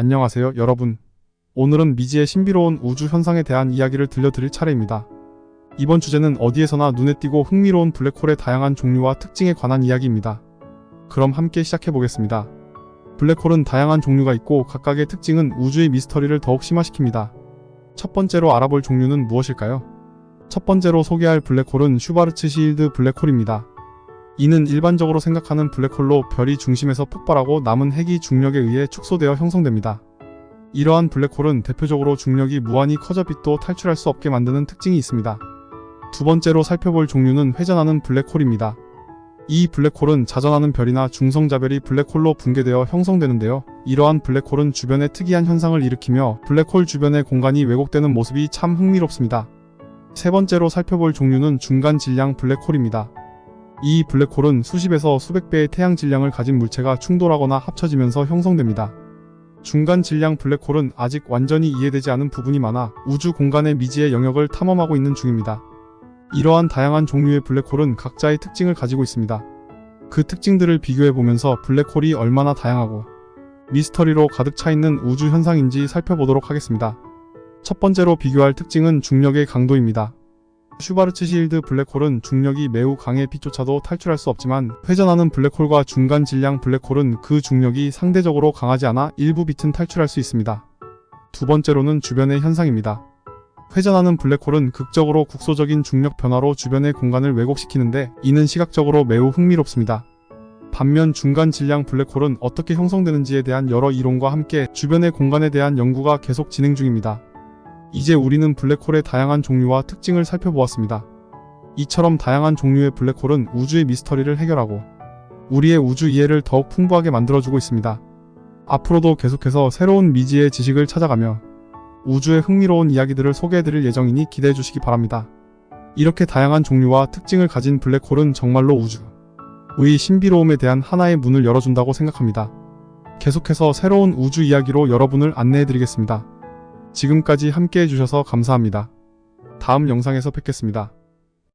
안녕하세요, 여러분. 오늘은 미지의 신비로운 우주 현상에 대한 이야기를 들려드릴 차례입니다. 이번 주제는 어디에서나 눈에 띄고 흥미로운 블랙홀의 다양한 종류와 특징에 관한 이야기입니다. 그럼 함께 시작해 보겠습니다. 블랙홀은 다양한 종류가 있고 각각의 특징은 우주의 미스터리를 더욱 심화시킵니다. 첫 번째로 알아볼 종류는 무엇일까요? 첫 번째로 소개할 블랙홀은 슈바르츠 시일드 블랙홀입니다. 이는 일반적으로 생각하는 블랙홀로 별이 중심에서 폭발하고 남은 핵이 중력에 의해 축소되어 형성됩니다. 이러한 블랙홀은 대표적으로 중력이 무한히 커져 빛도 탈출할 수 없게 만드는 특징이 있습니다. 두 번째로 살펴볼 종류는 회전하는 블랙홀입니다. 이 블랙홀은 자전하는 별이나 중성자별이 블랙홀로 붕괴되어 형성되는데요. 이러한 블랙홀은 주변에 특이한 현상을 일으키며 블랙홀 주변의 공간이 왜곡되는 모습이 참 흥미롭습니다. 세 번째로 살펴볼 종류는 중간 질량 블랙홀입니다. 이 블랙홀은 수십에서 수백 배의 태양 질량을 가진 물체가 충돌하거나 합쳐지면서 형성됩니다. 중간 질량 블랙홀은 아직 완전히 이해되지 않은 부분이 많아 우주 공간의 미지의 영역을 탐험하고 있는 중입니다. 이러한 다양한 종류의 블랙홀은 각자의 특징을 가지고 있습니다. 그 특징들을 비교해 보면서 블랙홀이 얼마나 다양하고 미스터리로 가득 차 있는 우주 현상인지 살펴보도록 하겠습니다. 첫 번째로 비교할 특징은 중력의 강도입니다. 슈바르츠 시일드 블랙홀은 중력이 매우 강해 빛조차도 탈출할 수 없지만 회전하는 블랙홀과 중간 질량 블랙홀은 그 중력이 상대적으로 강하지 않아 일부 빛은 탈출할 수 있습니다. 두 번째로는 주변의 현상입니다. 회전하는 블랙홀은 극적으로 국소적인 중력 변화로 주변의 공간을 왜곡시키는데 이는 시각적으로 매우 흥미롭습니다. 반면 중간 질량 블랙홀은 어떻게 형성되는지에 대한 여러 이론과 함께 주변의 공간에 대한 연구가 계속 진행 중입니다. 이제 우리는 블랙홀의 다양한 종류와 특징을 살펴보았습니다. 이처럼 다양한 종류의 블랙홀은 우주의 미스터리를 해결하고 우리의 우주 이해를 더욱 풍부하게 만들어주고 있습니다. 앞으로도 계속해서 새로운 미지의 지식을 찾아가며 우주의 흥미로운 이야기들을 소개해드릴 예정이니 기대해 주시기 바랍니다. 이렇게 다양한 종류와 특징을 가진 블랙홀은 정말로 우주의 신비로움에 대한 하나의 문을 열어준다고 생각합니다. 계속해서 새로운 우주 이야기로 여러분을 안내해드리겠습니다. 지금까지 함께 해 주셔서 감사합니다. 다음 영상에서 뵙겠습니다.